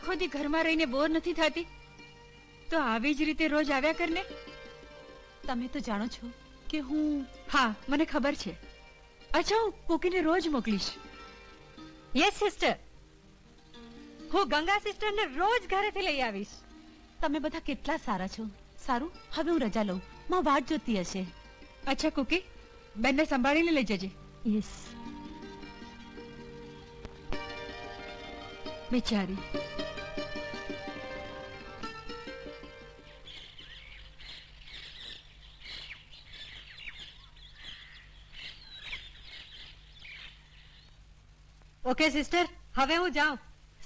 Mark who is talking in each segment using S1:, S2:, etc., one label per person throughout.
S1: આખો દી ઘરમાં રહીને બોર નથી થતી? તો આવી જ રીતે રોજ આવ્યા કરને?
S2: તમે તો જાણો છો કે હું
S1: હા મને ખબર છે. અચ્છા હું કુકીને રોજ મોકલીશ.
S3: યસ સિસ્ટર હું ગંગા સિસ્ટરને રોજ ઘરેથી લઈ આવીશ.
S2: તમે બધા કેટલા સારા છો. સારું? હવે હું રજા લઉં. માં વાટ જોતી હશે.
S1: અચ્છા કુકી. બેનને સંભાળીને લઈ જજે.
S2: યસ
S1: બિચારી.
S3: ઓકે સિસ્ટર હવે હું જાઉં.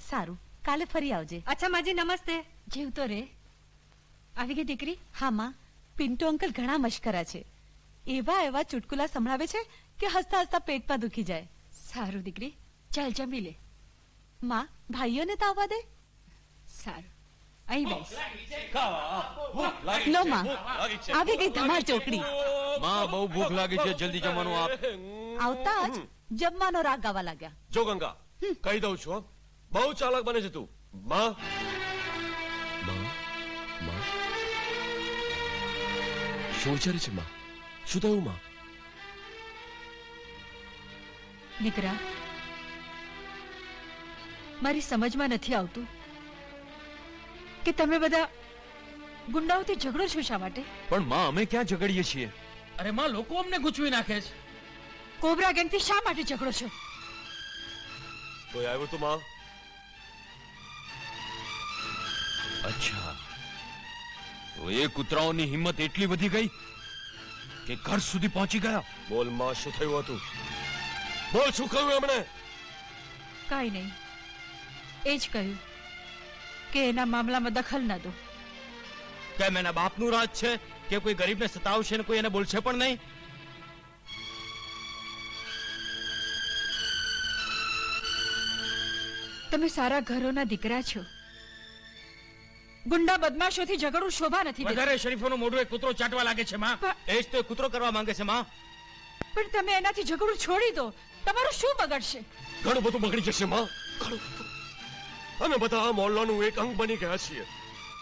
S2: સારું. કાલે ફરી આવજે.
S3: અચ્છા માજી નમસ્તે.
S1: જીવતો રે. આવી ગઈ દીકરી?
S2: હા માં. પિન્ટો અંકલ ઘણા મશ્કરા છે. એવા એવા ચુટકુલા સંભળાવે છે કે હસતા હસતા પેટમાં દુખી જાય.
S1: સારું દીકરી. ચાલ જમી લે.
S2: માં ભાઈઓને તો આવવા દે.
S1: સારું. અહીં બેસ.
S2: લો માં. આવી ગઈ તમાર ચોકડી.
S4: માં બહુ ભૂખ લાગી છે. જલ્દી જમવાનું આપ.
S2: આવતા જ જમવાનો રાગ ગાવા લાગ્યા.
S5: જો ગંગા કહી દઉં છું. બહુ ચાલાક બને છે તું. માં. માં? માં? શું વિચારે છે માં? શું થયું માં?
S1: દીકરા મારી સમજમાં નથી આવતું કે તમે બધા ગુંડાઓથી ઝઘડો છો શા માટે?
S4: પણ માં અમે ક્યાં ઝઘડીએ છીએ?
S6: અરે માં લોકો અમને ગૂંચવી નાખે છે.
S1: કોબરા ગેંગથી શા માટે ઝઘડો છો?
S5: કોઈ આવ્યું તું માં?
S4: અચ્છા. તો એ કૂતરાઓની હિંમત એટલી વધી ગઈ કે ઘર સુધી પહોંચી ગયા?
S5: બોલમાં શું થયું હતું? બોલ શું કહ્યું એમણે?
S1: કાંઈ નહીં. એ જ કહ્યું કે એના મામલામાં દખલ ના દો.
S6: કેમ એના બાપનું રાજ છે કે કોઈ ગરીબને સતાવશે ને કોઈ એને બોલશે પણ નહીં?
S1: તમે સારા ઘરોના દીકરા છો. ગુંડા બદમાશોથી ઝઘડું શોભા નથી
S6: વધારે શરીફોનું મોઢું એક કૂતરો ચાટવા લાગે છે માં. એ જ તો કૂતરો કરવા માંગે છે માં.
S1: પણ તમે એનાથી ઝઘડું છોડી દો. તમારું શું બગડશે?
S5: ઘણું બધું બગડી જશે માં. ઘણું બધું. અમે બધા આ મોહલ્લાનું એક અંગ બની ગયા છીએ.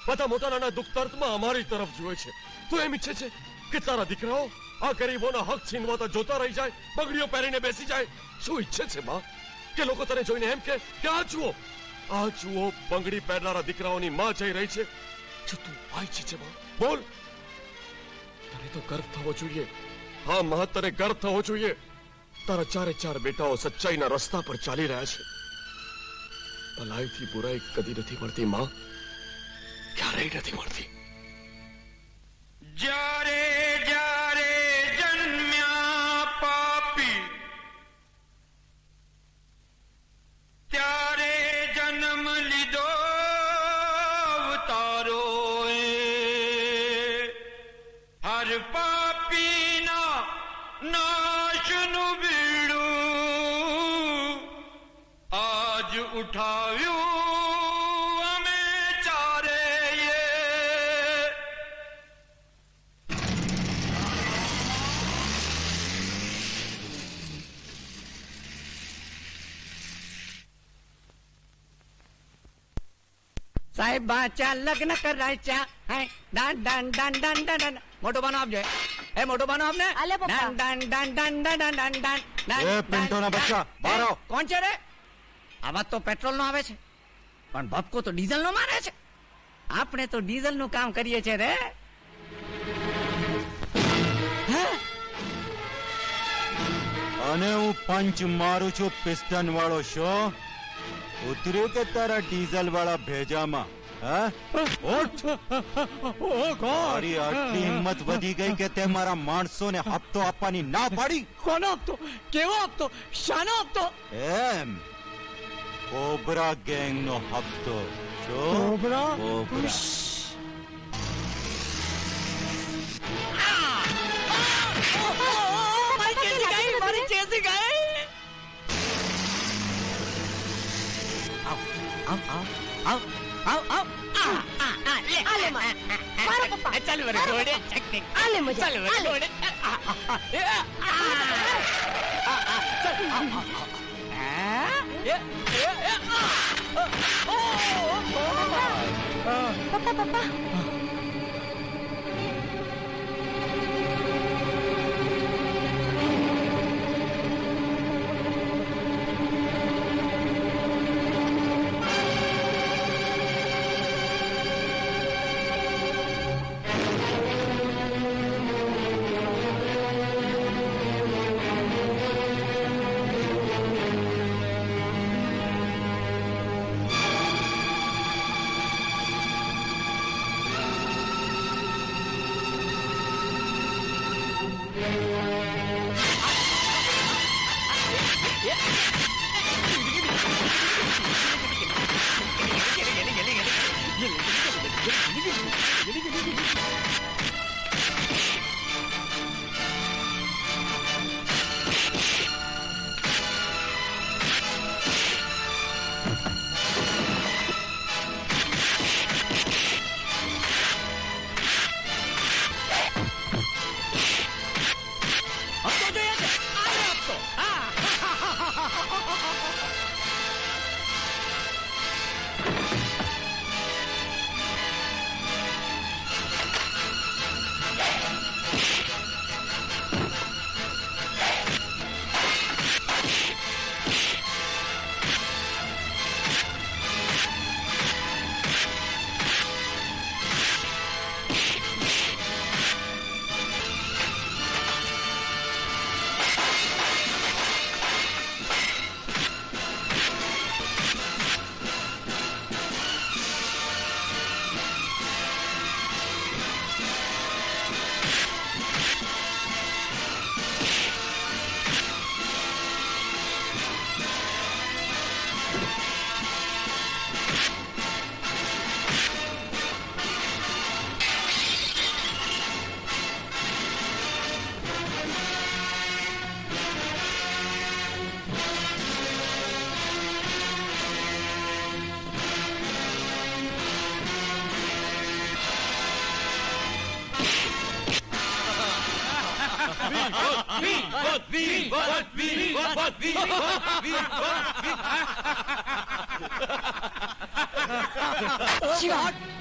S5: બધા મોટા દુઃખ દર્દમાં અમારી તરફ જુએ છે. તું એમ ઈચ્છે છે કે તારા દીકરાઓ આ ગરીબોના હક છીનવાતા જોતા રહી જાય બગડીઓ પહેરીને બેસી જાય? શું ઈચ્છે છે માં? કે લોકો તને જોઈને એમ કે આ જુઓ આ જુઓ, બંગડી પહેરનારા દીકરાઓની માં જઈ રહી છે. જો તું ઈચ્છે છે માં બોલ. તને તો ગર્વ થવો જોઈએ. હા, મહા, તને ગર્વ થવો જોઈએ. તારા ચારે ચાર બેટાઓ સચ્ચાઈના રસ્તા પર ચાલી રહ્યા છે. ભલાઈથી બુરાઈ કદી નથી મળતી, માં. ક્યારેય નથી મળતી.
S7: જ્યારે જ્યારે
S8: બાચા લગ્ન કરાયચા હે dance dance dance dance dance dance મોટો બાનો આપજો એ મોટો બાનો આપને
S3: આલે પપ્પા.
S8: Done done done done done done done done
S4: એ પિન્ટો
S8: ના
S4: બચ્ચા.
S8: એ, કોણ છે રે આવાજ તો પેટ્રોલ નો આવે છે પણ ભપકો તો ડીઝલ નો મારે છે આપણે તો ડીઝલનું કામ કરીએ છે રે
S9: અને હું પંચ મારું છું પિસ્ટન વાળો શો ઉતર્યું કે તારા ડીઝલ વાળા ભેજામાં તારી આટલી હિંમત વધી ગઈ કે તે મારા માણસોને હપ્તો આપવાની ના પાડી?
S8: કોનો હપ્તો? કેવો આપતો શાનો આપતો
S9: એમ. કોબરા ગેંગ નો હપ્તો
S8: કોબરા?
S9: કોબરા.
S8: આવ આવ આવ આવ આવ આ આ આ લે
S3: આલે માં. મારો પપ્પા.
S8: ચાલ વરે ઘોડે
S3: પપ્પા.
S8: ચકની
S3: આલે મજા.
S8: ચાલ વરે. ઘોડે આ, આ, આ, આ, આ, આ, આ, ચાલ, આ, આ, આ.
S10: એ, એ, એ, આ! ઓ!
S1: પપ્પા પપ્પા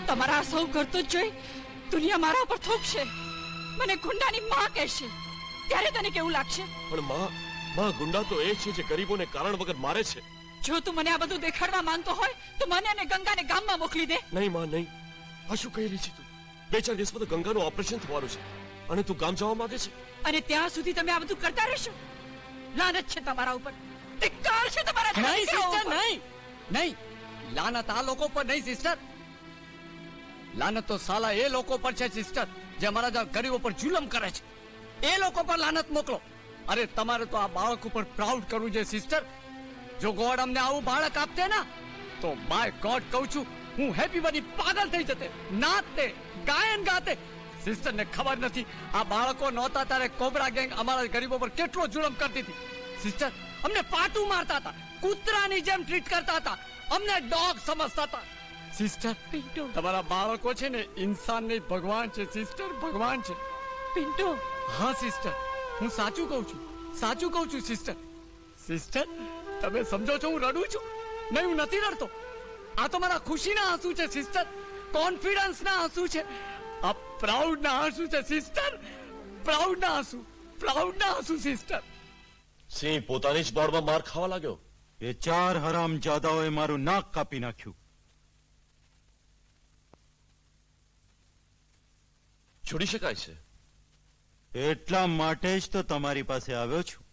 S1: તમારા સૌ કરતો જ જોઈ દુનિયા મારા પર થોપશે મને ગુંડાની માં કહેશે. ત્યારે તને કેવું લાગશે?
S5: પણ માં માં ગુંડા તો એ છે જે ગરીબોને કારણ વગર મારે છે.
S1: જો તું મને આ બધું દેખાડવા માંગતો હોય તો મને અને ગંગાને ગામમાં મોકલી દે.
S5: નહીં માં નહીં. આ શું કહી રહી છે તું? બે ચાર દિવસમાં તો ગંગાનું ઓપરેશન થવાનું છે. અને તું ગામ જવા માંગે છે?
S1: અને ત્યાં સુધી તમે આ બધું કરતા રહેશો? લાનત છે તમારા ઉપર. ધિક્કાર છે તમારા
S10: નહીં સિસ્ટર નહીં નહીં. લાનત આ લોકો પર નહીં સિસ્ટર લાનત તો સાલા એ લોકો પર છે સિસ્ટર જે અમારા ગરીબો પર જુલમ કરે છે. એ લોકો પર લાનત મોકલો. અરે તમારે તો આ બાળક ઉપર પ્રાઉડ કરવું છે સિસ્ટર જો ગોડ અમને આવું બાળક આપતે ના તો બાય ગોડ કહું છું હું હેપી બની પાગલ થઈ જતે. નાચતે ગાયન ગાતે સિસ્ટર ને ખબર નથી. આ બાળકો નહોતા ત્યારે કોબરા ગેંગ અમારા ગરીબો પર કેટલો જુલમ કરતી હતી. સિસ્ટર અમને પાટું મારતા હતા કૂતરાની જેમ ટ્રીટ કરતા હતા અમને ડોગ સમજતા હતા. સિસ્ટર
S1: પિન્ટો.
S10: તમારા બાળકો છે ને ઇન્સાન નહીં ભગવાન છે સિસ્ટર ભગવાન છે.
S1: પિન્ટો.
S10: હા સિસ્ટર હું સાચું કહું છું સાચું કહું છું સિસ્ટર. સિસ્ટર તમે સમજો છો હું રડું છું. નહીં હું નથી રડતો. આ તો મારા ખુશીના આંસુ છે સિસ્ટર. કોન્ફિડન્સના આંસુ છે. આ પ્રાઉડના આંસુ છે સિસ્ટર પ્રાઉડના આંસુ પ્રાઉડના આંસુ સિસ્ટર
S5: સિંહ પોતાની જ દોડમાં માર ખાવા લાગ્યો
S9: એ ચાર હરામ જાદાઓએ મારું નાક કાપી નાખ્યું
S5: છોડી શકાય છે
S9: એટલા માટે જ તો તમારી પાસે આવ્યો છું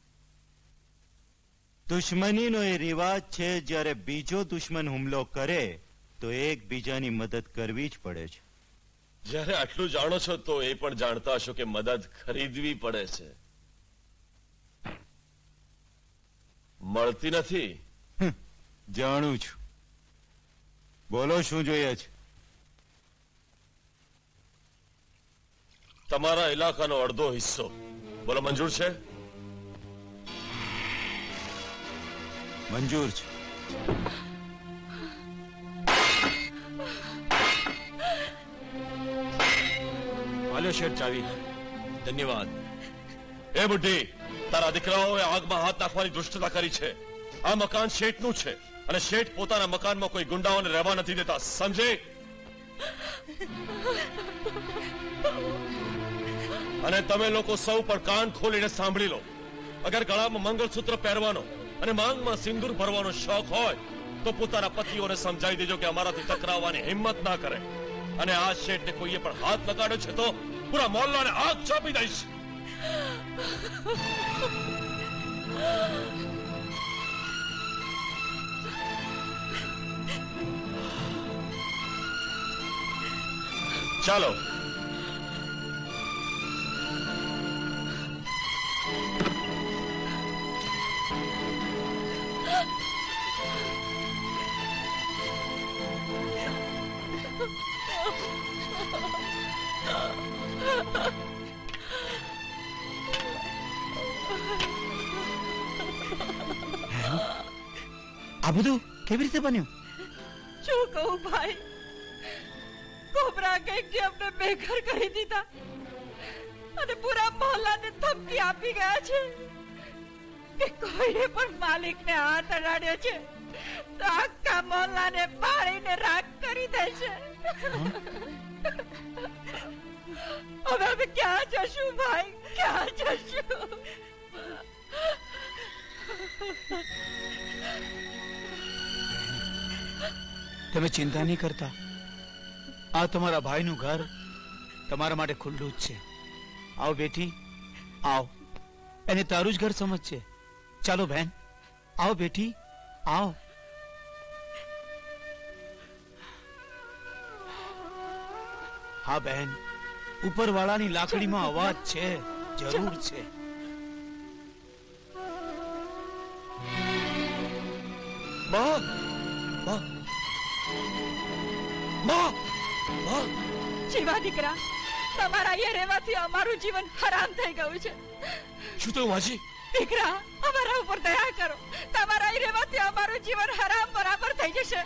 S9: દુશ્મનીનો એ રિવાજ છે જ્યારે બીજો દુશ્મન હુમલો કરે તો એકબીજાની મદદ કરવી જ પડે છે
S5: જ્યારે આટલું જાણો છો તો એ પણ જાણતા હશો કે મદદ ખરીદવી પડે છે. મળતી નથી.
S9: જાણું છું. બોલો શું જોઈએ છે?
S5: તમારા ઇલાકાનો અડધો હિસ્સો. બોલો મંજૂર છે?
S9: મંજૂર છે.
S6: હાલ્યો શેઠ ચાવી. ધન્યવાદ.
S5: એ બુઢી, તારા દીકરાઓએ આગમાં હાથ નાખવાની દુષ્ટતા કરી છે. આ મકાન શેઠનું છે અને શેઠ પોતાના મકાનમાં કોઈ ગુંડાઓને રહેવા નથી દેતા. સમજે? અને તમે લોકો સૌ પણ કાન ખોલીને સાંભળી લો. અગર ગળામાં મંગળસૂત્ર પહેરવાનો અને માંગમાં સિંદૂર ભરવાનો શોખ હોય, તો પોતાના પતિઓને સમજાવી દેજો કે અમારાથી ટકરાવવાની હિંમત ના કરે. અને આ શેઠને કોઈએ પણ હાથ લગાડ્યો છે તો પૂરા મોહલ્લાને આગ ચોપી દઈશ. ચાલો
S11: આ કેવી રીતે બન્યું?
S1: શું કહું ભાઈ? કોબરા ગેંગે અમને બેઘર કરી દીધા. અને પૂરા મોહલ્લાને ધમકી આપી ગયા છે કે કોઈએ પણ માલિકને હાથ અડાડ્યો છે તો આખા મહોલ્લાને પાડીને રાખ કરી દેશે. હવે અમે ક્યાં જશું ભાઈ? ક્યાં જશું?
S11: તમે ચિંતા નહીં કરતા. આ તમારા ભાઈનું ઘર તમારા માટે ખુલ્લું જ છે. આવ બેટી, આવ. એને તારું જ ઘર સમજશે ચાલો બહેન આવ બેટી, આવ. હા બહેન ઉપરવાળાની લાકડીમાં અવાજ છે, જરૂર છે.
S5: માં
S1: જીવા દીકરા તમારા અહીંયા રહેવાથી અમારું જીવન હરામ થઈ ગયું છે.
S5: શું થયું માજી?
S1: દીકરા અમારા ઉપર દયા કરો. તમારા અહીં રહેવાથી અમારું જીવન હરામ બરાબર થઈ જશે.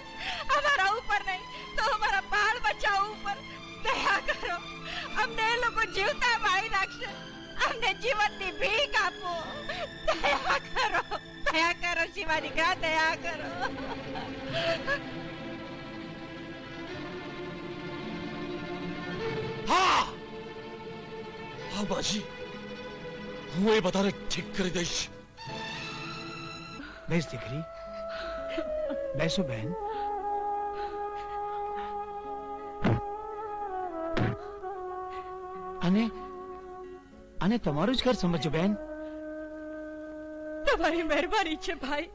S1: અમારા ઉપર નહીં તો અમારા બાળ બચ્ચાઓ ઉપર દયા કરો. અમને એ લોકો જીવતા મારી નાખશે. અમને જીવનની ભીખ આપો. દયા કરો. દયા કરો શિવાની દીકરા દયા કરો.
S5: હા માજી હું એ બધાને ઠીક કરી દઈશ.
S11: બેસ દીકરી. બેસો બહેન અને અને તમારું જ ઘર સમજો બેન.
S1: તમારી મહેરબાની છે ભાઈ.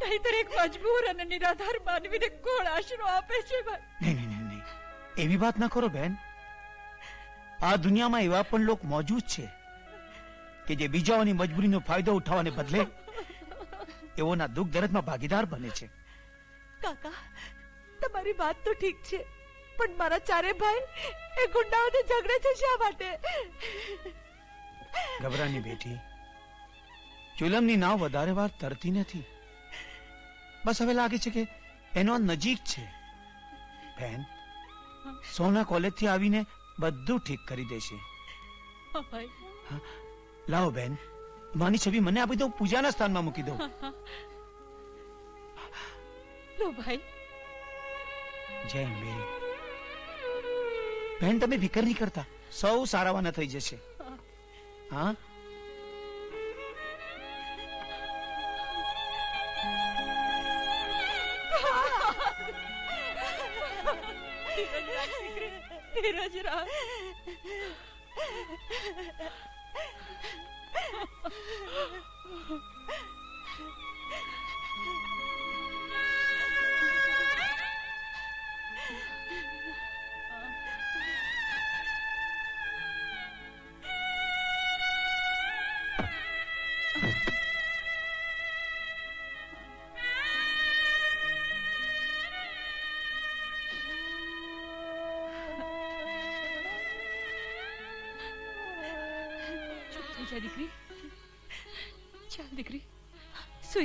S1: નહીતર એક મજબૂર અને નિરાધાર માનવીને કોણ આશરો આપે છે ભાઈ?
S11: નહીં નહીં નહીં. એવી વાત ના કરો બેન. આ દુનિયામાં એવા પણ લોક મોજૂદ છે કે જે બીજાઓની મજબૂરીનો ફાયદો ઉઠાવવાને બદલે એઓના દુઃખ દર્દમાં ભાગીદાર બને છે.
S1: કાકા તમારી વાત તો ઠીક છે પણ મારા ચારે ભાઈ એ ગુંડાઓને ઝઘડે છે શા માટે?
S11: ગભરાની બેટી ચુલમની નાવ વધારે વાર તરતી નથી. બસ હવે લાગે છે કે એનો નજીક છે. બેન સોના કોલેજથી આવીને બધું ઠીક કરી દેશે. લાવો બેન. માની છબી મને આપી દો પૂજાના સ્થાનમાં મૂકી દો
S1: લો ભાઈ.
S11: જય અંબે બેન તમે ફિકર નહીં કરતા. સૌ સારાવાના થઈ જશે. હા?
S1: ધીરજ રાખ ચૂપ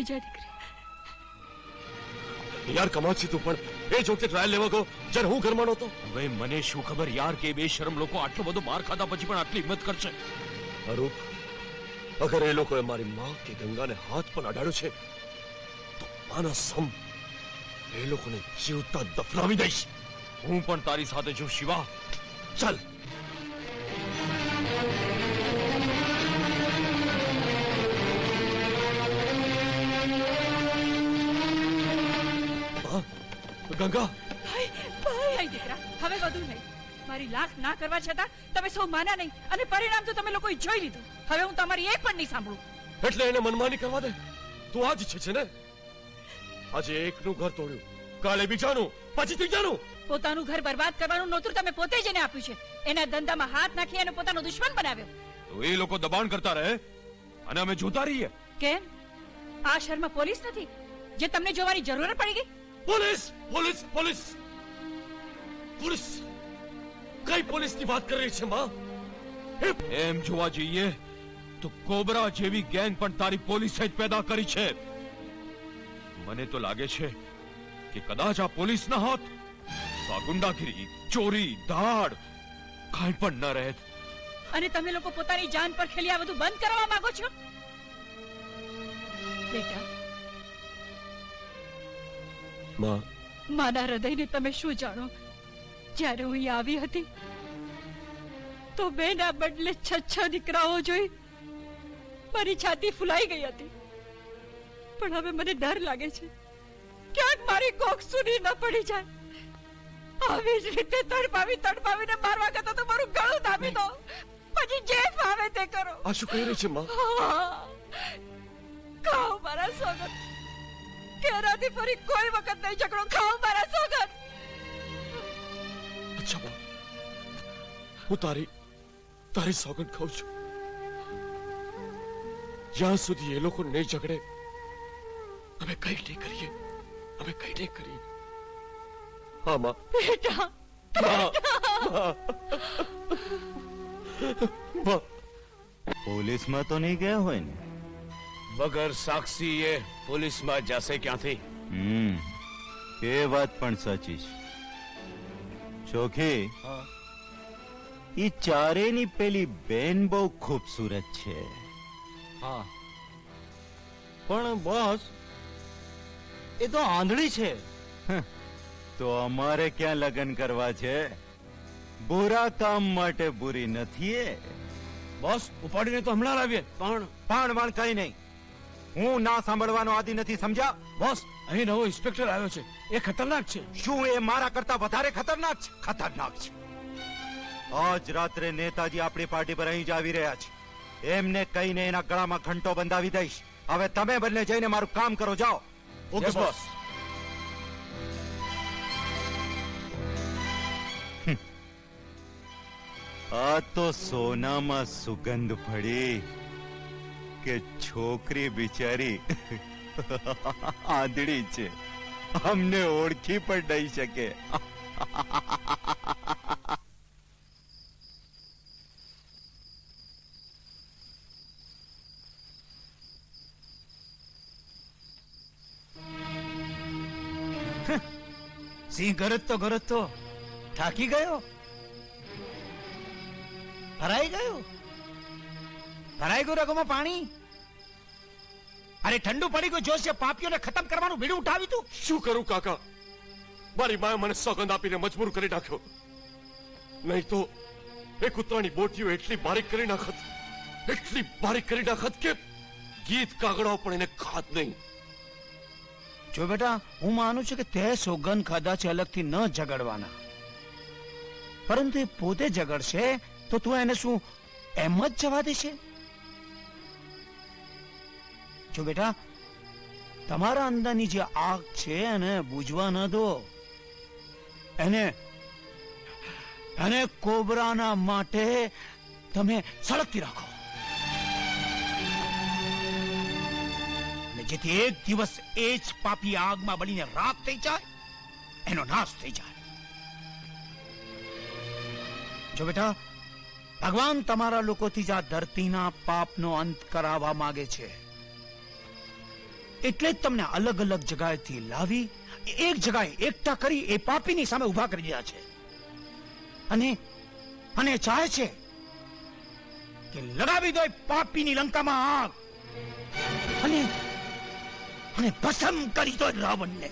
S1: સુઈ જાય દીકરી.
S5: યાર કમાચી તું પણ. એ જોકે ટ્રાયલ લેવા ગયો જ્યારે હું ઘરમાં નહોતો.
S4: હવે મને શું ખબર યાર કે બે શરમ લોકો આટલો બધો માર ખાધા પછી પણ આટલી હિંમત કરશે?
S5: અરૂપ અગર એ લોકોએ મારી માં કે ગંગાને હાથ પણ અડાડ્યો છે તો માના સમ એ લોકોને જીવતા દફનાવી દઈશ.
S4: હું પણ તારી સાથે છું શિવા.
S5: ચાલ. ગંગા.
S1: ભાઈ દીકરા હવે વધુ નહીં. મારી લાખ ના કરવા છતાં તમે સૌ માના નહીં અને પરિણામ તો તમે લોકોએ જોઈ લીધું. હવે હું તમારી એક પણ નહીં સાંભળું.
S5: એટલે એને મનમાની કરવા દે. તું આજ જ છે ને? આજે એકનું ઘર તોડ્યું કાલે બીજાનું પછી ત્રીજાનું.
S1: પોતાનું ઘર બરબાદ કરવાનું નોતરું તમે પોતે જ એને આપ્યું છે. એના ધંધામાં હાથ નાખી એને પોતાનો દુશ્મન બનાવ્યો.
S4: તો એ લોકો દબાણ કરતા રહે અને અમે જોતા રહીએ.
S1: કેમ? આ શહેરમાં પોલીસ નથી? જે તમને જોવાની જરૂર પડી ગઈ?
S5: Police police police. પોલીસ. કઈ પોલીસની વાત કરી રહી છે માં?
S4: એમ જોવા જઈએ તો કોબરા જેવી ગેંગ પણ તારી પોલીસે જ પેદા કરી છે. મને તો લાગે છે કે કદાચ આ પોલીસ ના હોત તો આ ગુંડાગીરી ચોરી દાડ કાંઈ પણ ન રહેત
S1: અને તમે લોકો પોતાની જાન પર ખેલી આ બધું બંધ કરવા માંગો છો? બેટા
S5: માં.
S1: માના હૃદયને તમે શું જાણો? જ્યારે હું આવી હતી તો બેના બદલે છ છ દીકરાઓ જોઈ મારી છાતી ફૂલાઈ ગઈ હતી. પણ હવે મને ડર લાગે છે. ક્યાંક મારી કોક સુધી ન પડી જાય. આવી જ રીતે તડપાવી તડપાવીને મારવા કરતા તો મારું ગળું દાબી દો. પછી જે ફાવે તે કરો.
S5: આ શું કહી રહી છે માં?
S1: ખાઓ મારા સોગન કેરાથી ફરી કોઈ વખત નહીં ઝઘડો ખાઓ મારા સોગર.
S5: અચ્છા બા હું તારી તારી સોગંદ ખાઉં છું. જ્યાં સુધી એ લોકો નહીં ઝઘડે અમે કઈ નહીં કરીએ. અમે કઈ નહીં કરીએ. હા માં.
S1: બેટા.
S5: માં.
S9: પોલીસમાં તો નહીં ગયા હોય ને?
S11: વગર સાક્ષી એ પોલીસમાં જશે ક્યાંથી?
S9: હમ એ વાત પણ સાચી છે. ચોખી ઈ ચારેની પેલી બેન બહુ ખૂબસૂરત છે.
S11: હા. પણ બોસ એ તો આંધળી છે.
S9: તો અમારે ક્યાં લગ્ન કરવા છે? બુરા કામ માટે બુરી નથી એ?
S11: બોસ ઉપાડીને તો હમણાં લાવીએ પણ
S9: પણ પણ કઈ નહીં. હું ના સાંભળવાનો આદિ નથી સમજ્યા?
S11: બોસ અહીં નવો ઇન્સ્પેક્ટર આવ્યો છે. એ ખતરનાક છે.
S9: શું એ મારા કરતા વધારે ખતરનાક છે? ખતરનાક છે. આજ રાત્રે નેતાજી આપણી પાર્ટી પર અહીં જ આવી રહ્યા છે. એમને કહીને એના ગળામાં ઘંટો બંધાવી દઈશ. હવે તમે બંને જઈને મારું કામ કરો જાઓ.
S11: Okay boss.
S9: આ તો સોનામાં સુગંધ પડી કે છોકરી બિચારી આંધળી છે. અમને ઓળખી પણ નહીં શકે.
S11: સિંહ ગરજ તો ગરજ તો. થાકી ગયો? હરાઈ ગયો? ભરાઈ ગયું રગોમાં પાણી? અરે ઠંડુ પડી ગયું જોશે પાપીઓને ખતમ કરવાનું બીડું ઉઠાવી તું.
S5: શું કરું કાકા? મારી માએ મને સોગંદ આપીને મજબૂર કરી નાખ્યો. નહીં તો એ કૂતરાની બોટીઓ એટલી બારીક કરી નાખત એટલી બારીક કરી નાખત કે ગીત કાગડાઓ પણ એને ખાત નહીં.
S11: જો બેટા હું માનું છું કે તે સોગંદ ખાધા છે અલગથી ન ઝઘડવાના. પરંતુ એ પોતે ઝઘડશે તો તું એને શું એમ જ જવા દેશે? જો બેટા, તમારા અંદરની જે આગ છે એને બુજવા ન દો. એને એને કોબરાના માટે તમે સળગતી રાખો. જેથી એક દિવસ એ જ પાપી આગમાં બળીને રાખ થઈ જાય, એનો નાશ થઈ જાય. જો બેટા, ભગવાન તમારા લોકોથી જ આ ધરતીના પાપનો અંત કરાવવા માંગે છે. એટલે જ તમને અલગ અલગ જગાએથી લાવી, એક જગાએ એકઠા કરી, એ પાપીની સામે ઊભા કરી દીધા છે. અને અને ચાહે છે કે લગાવી દો પાપીની લંકામાં આગ. અને અને ભસમ કરી દો રાવણને.